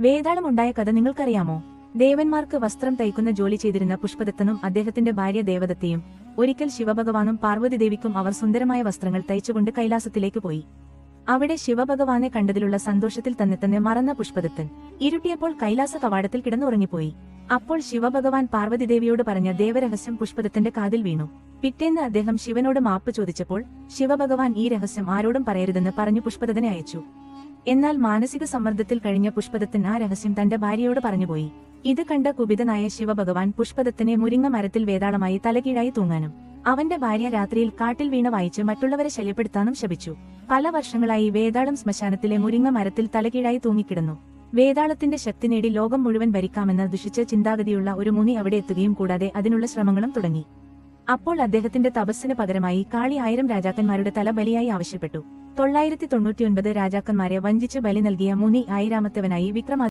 വേതാളമുണ്ടായ കഥ നിങ്ങൾക്കറിയാമോ? ദേവന്മാർക്ക് വസ്ത്രം തയ്ക്കുന്ന ജോലി ചെയ്തിരുന്ന പുഷ്പദത്തനും അദ്ദേഹത്തിന്റെ ഭാര്യ ദേവദത്തയും ഒരിക്കൽ ശിവഭഗവാനും പാർവതി ദേവിക്കും അവർ സുന്ദരമായ വസ്ത്രങ്ങൾ തയ്ച്ചുകൊണ്ട് കൈലാസത്തിലേക്ക് പോയി. അവിടെ ശിവഭഗവാനെ കണ്ടതിലുള്ള സന്തോഷത്തിൽ തന്നെ തന്നെ മറന്ന പുഷ്പദത്തൻ. ഇരുട്ടിയപ്പോൾ കൈലാസ കവാടത്തിൽ കിടന്നുറങ്ങിപ്പോയി. അപ്പോൾ ശിവഭഗവാൻ പാർവതി ദേവിയോട് പറഞ്ഞ ദേവരഹസ്യം പുഷ്പദത്തിന്റെ കാതിൽ വീണു. പിറ്റേന്ന് അദ്ദേഹം ശിവനോട് മാപ്പ് ചോദിച്ചപ്പോൾ ശിവഭഗവാൻ ഈ രഹസ്യം ആരോടും പറയരുതെന്ന് പറഞ്ഞു പുഷ്പദത്തനെ അയച്ചു. എന്നാൽ മാനസിക സമ്മർദ്ദത്തിൽ കഴിഞ്ഞ പുഷ്പദത്തൻ ആ രഹസ്യം തന്റെ ഭാര്യയോട് പറഞ്ഞുപോയി. ഇത് കണ്ട കുപിതനായ ശിവഭഗവാൻ പുഷ്പദത്തിനെ മുരിങ്ങ മരത്തിൽ വേതാളമായി തലകീഴായി തൂങ്ങാനും അവന്റെ ഭാര്യ രാത്രിയിൽ കാട്ടിൽ വീണ വായിച്ച് മറ്റുള്ളവരെ ശല്യപ്പെടുത്താനും ശപിച്ചു. പല വർഷങ്ങളായി വേതാളം ശ്മശാനത്തിലെ മുരിങ്ങ മരത്തിൽ തലകീഴായി തൂങ്ങിക്കിടന്നു. വേതാളത്തിന്റെ ശക്തി നേടി ലോകം മുഴുവൻ ഭരിക്കാമെന്ന ദുഷിച്ച ചിന്താഗതിയുള്ള ഒരു മുനി അവിടെ എത്തുകയും കൂടാതെ അതിനുള്ള ശ്രമങ്ങളും തുടങ്ങി. അപ്പോൾ അദ്ദേഹത്തിന്റെ തപസ്സിന് പകരമായി കാളി ആയിരം രാജാക്കന്മാരുടെ തല ബലിയായി ആവശ്യപ്പെട്ടു. തൊള്ളായിരത്തി തൊണ്ണൂറ്റിയൊൻപത് രാജാക്കന്മാരെ വഞ്ചിച്ച് ബലി നൽകിയ മുനി ആയിരാമത്തവനായി വിക്രമാദിത്യ